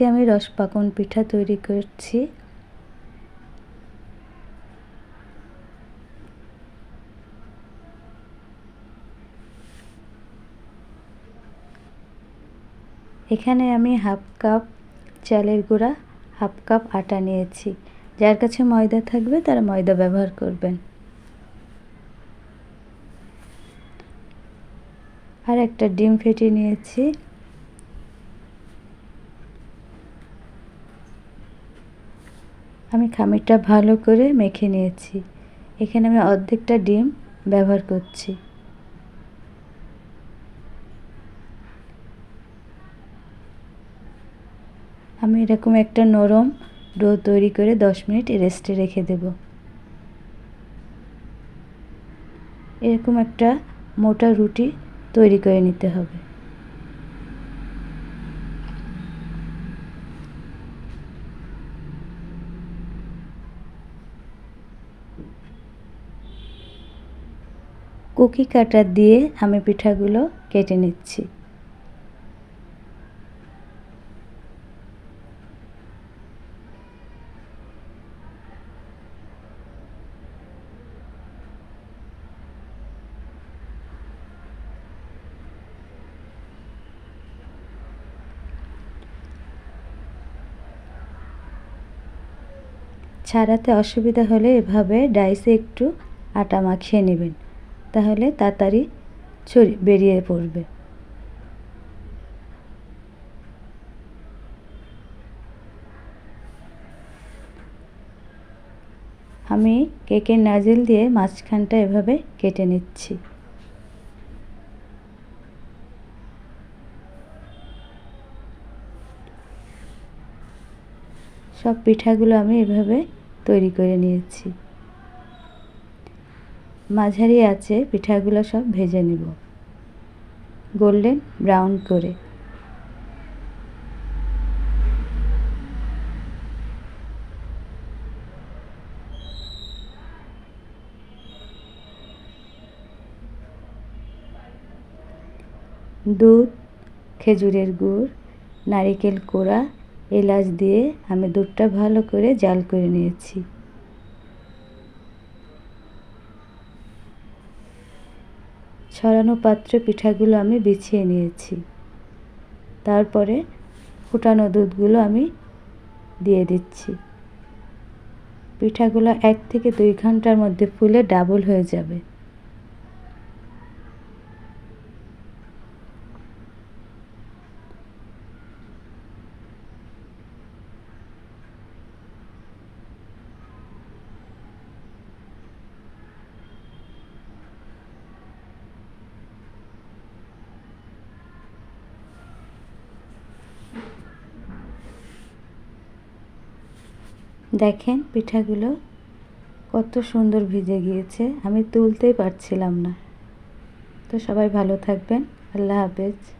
আজকে আমি রসপাকন পিঠা তৈরি করছি। এখানে আমি হাফ কাপ চালের গুঁড়া, হাফ কাপ আটা নিয়েছি। যার কাছে ময়দা থাকবে, তারা ময়দা ব্যবহার করবেন। আর একটা ডিম ফেটে নিয়েছি। আমি খামিরটা ভালো করে মেখে নিয়েছি। এখানে আমি অর্ধেকটা ডিম ব্যবহার করছি। আমি এরকম একটা নরম ডো তৈরি করে দশ মিনিট রেস্টে রেখে দেব। এরকম একটা মোটা রুটি তৈরি করে নিতে হবে। কুকি কাটার দিয়ে আমি পিঠাগুলো কেটে নিচ্ছি। ছাড়াতে অসুবিধা হলে এভাবে ডাইসে একটু আটা মাখিয়ে নেবেন। তাহলে তাড়াতাড়ি ছড়ি বেরিয়ে পড়বে। আমি কেকের নাজিল দিয়ে মাঝখানটা এভাবে কেটে নিচ্ছি। সব পিঠাগুলো আমি এভাবে তৈরি করে নিয়েছি। মাঝারি আছে, পিঠাগুলো সব ভেজে নেব। গোল্ডেন ব্রাউন করে। দুধ, খেজুরের গুড়, নারিকেল কোড়া, এলাচ দিয়ে আমি দুধটা ভালো করে জাল করে নিয়েছি। ছড়ানো পাত্রে পিঠাগুলো আমি বিছিয়ে নিয়েছি। তারপরে ফুটানো দুধগুলো আমি দিয়ে দিচ্ছি। পিঠাগুলো এক থেকে দুই ঘণ্টার মধ্যে ফুলে ডাবল হয়ে যাবে। দেখেন পিঠাগুলো কত সুন্দর ভিজে গিয়েছে। আমি তুলতেই পারছিলাম না। তো সবাই ভালো থাকবেন। আল্লাহ হাফেজ।